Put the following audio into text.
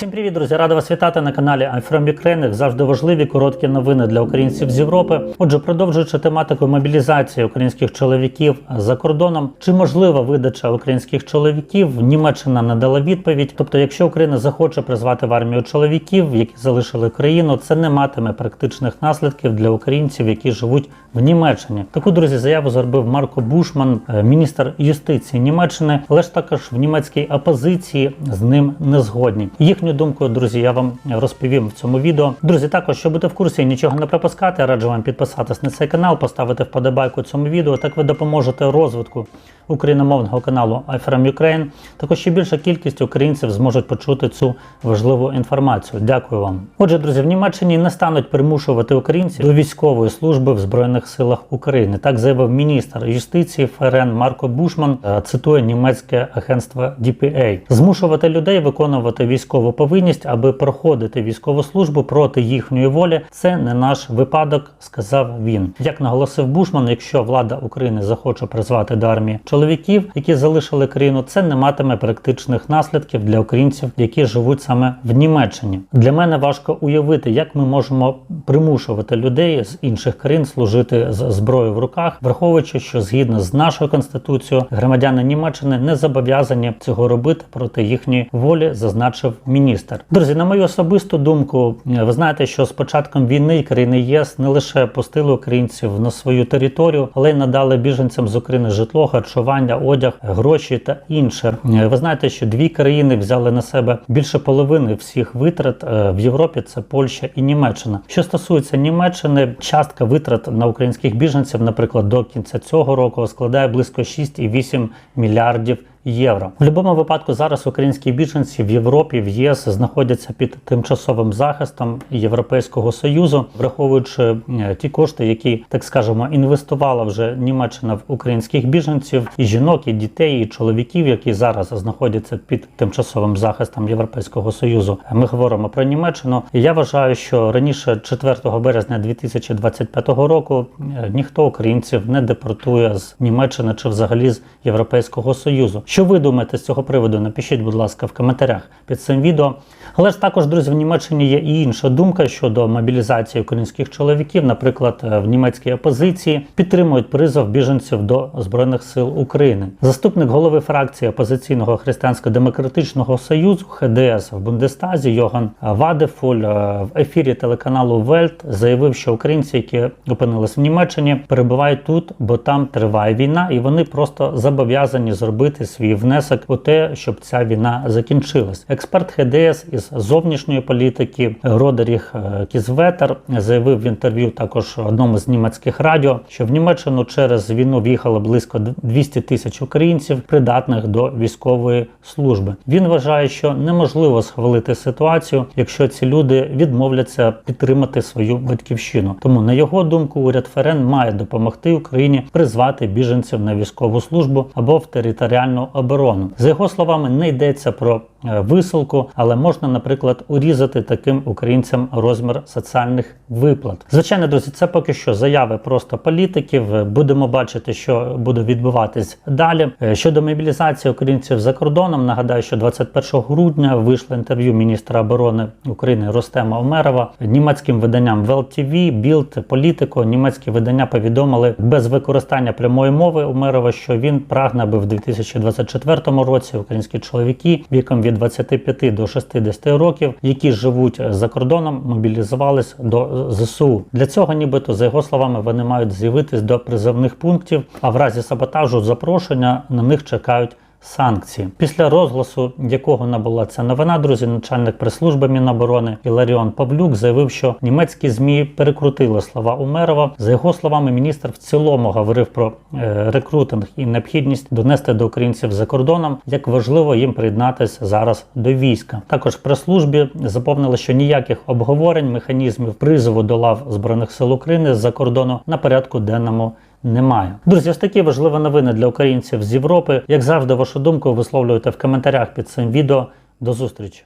Всім привіт, друзі! Рада вас вітати на каналі I'm Ukraine. Завжди важливі короткі новини для українців з Європи. Отже, продовжуючи тематику мобілізації українських чоловіків за кордоном, чи можлива видача українських чоловіків? Німеччина надала відповідь. Тобто, якщо Україна захоче призвати в армію чоловіків, які залишили країну, це не матиме практичних наслідків для українців, які живуть в Німеччині. Таку друзі заяву зробив Марко Бушман, е, міністр юстиції Німеччини, але ж також в німецькій опозиції з ним не згодні. Їхню думку, друзі, я вам розповім в цьому відео. Друзі, також щоб бути в курсі нічого не пропускати, раджу вам підписатись на цей канал, поставити вподобайку цьому відео. Так ви допоможете розвитку україномовного каналу iFrom Ukraine. Також ще більша кількість українців зможуть почути цю важливу інформацію. Дякую вам. Отже, друзі, в Німеччині не стануть примушувати українців до військової служби в Збройних силах України. Так заявив міністр юстиції ФРН Марко Бушман. е, Цитує німецьке агентство DPA. Змушувати людей виконувати військову повинність, аби проходити військову службу проти їхньої волі. Це не наш випадок, сказав він. Як наголосив Бушман, якщо влада України захоче призвати до армії чоловіків, які залишили країну, це не матиме практичних наслідків для українців, які живуть саме в Німеччині. Для мене важко уявити, як ми можемо примушувати людей з інших країн служити з зброєю в руках, враховуючи, що згідно з нашою конституцією громадяни Німеччини не зобов'язані цього робити проти їхньої волі, зазначив міністр. Друзі, на мою особисту думку, е, ви знаєте, що з початком війни країни ЄС не лише пустили українців на свою територію, але й надали біженцям з України житло, харчування, одяг, гроші та інше. Е, Ви знаєте, що дві країни взяли на себе більше половини всіх витрат е, в Європі. Це Польща і Німеччина. Що стосується Німеччини, частка витрат на українських біженців, наприклад, до кінця цього року складає близько 6,8 мільярдів. Євро в будь-якому випадку зараз українські біженці в Європі в ЄС знаходяться під тимчасовим захистом Європейського союзу, враховуючи е, ті кошти, які так скажемо інвестувала вже Німеччина в українських біженців, і жінок, і дітей, і чоловіків, які зараз знаходяться під тимчасовим захистом Європейського союзу. Ми говоримо про Німеччину. Я вважаю, що раніше 4 березня 2025 року е, ніхто українців не депортує з Німеччини чи взагалі з Європейського союзу. Що ви думаєте з цього приводу? Напишіть, будь ласка, в коментарях під цим відео. Але ж також, друзі, в Німеччині є і інша думка щодо мобілізації українських чоловіків. Наприклад, в німецькій опозиції підтримують призов біженців до збройних сил України. Заступник голови фракції опозиційного християнсько-демократичного союзу ХДС в Бундестазі Йоган Вадефуль е, в ефірі телеканалу Вельт заявив, що українці, які опинились в Німеччині, перебувають тут, бо там триває війна, і вони просто зобов'язані зробити свій внесок у те, щоб ця війна закінчилась. Експерт ХДС із зовнішньої політики Родеріх е, Кізветер заявив в інтерв'ю також одному з німецьких радіо, що в Німеччину через війну в'їхало близько 200 тисяч українців, придатних до військової служби. Він вважає, що неможливо схвалити ситуацію, якщо ці люди відмовляться підтримати свою батьківщину. Тому на його думку, уряд ФРН має допомогти Україні призвати біженців на військову службу або в територіальну оборону. За його словами, не йдеться про висилку, але можна, наприклад, урізати таким українцям розмір соціальних виплат. Звичайно, друзі, це поки що заяви просто політиків. Будемо бачити, що буде відбуватись далі. Е, Щодо мобілізації українців за кордоном, нагадаю, що 21 грудня вийшло інтерв'ю міністра оборони України Ростема Омерова німецьким виданням ВЛТВ, Білд, Політико. Німецькі видання повідомили без використання прямої мови Омерова, що він прагне, аби в 2024 році українські чоловіки віком від 25 до 60 років, які живуть за кордоном, мобілізувались до ЗСУ. Для цього, нібито, за його словами, вони мають з'явитись до призовних пунктів, а в разі саботажу запрошення на них чекають. Санкції після розголосу, якого набула ця новина, друзі, начальник прес-служби Міноборони Іларіон Павлюк заявив, що німецькі змі перекрутили слова Умерова. За його словами, міністр в цілому говорив про е, рекрутинг і необхідність донести до українців за кордоном, як важливо їм приєднатися зараз до війська. Також в прес-службі заповнили, що ніяких обговорень механізмів призову до лав збройних сил України з-за кордону на порядку денному немає. Друзі, ось такі важливі новини для українців з Європи. Як завжди, вашу думку висловлюйте в коментарях під цим відео. До зустрічі!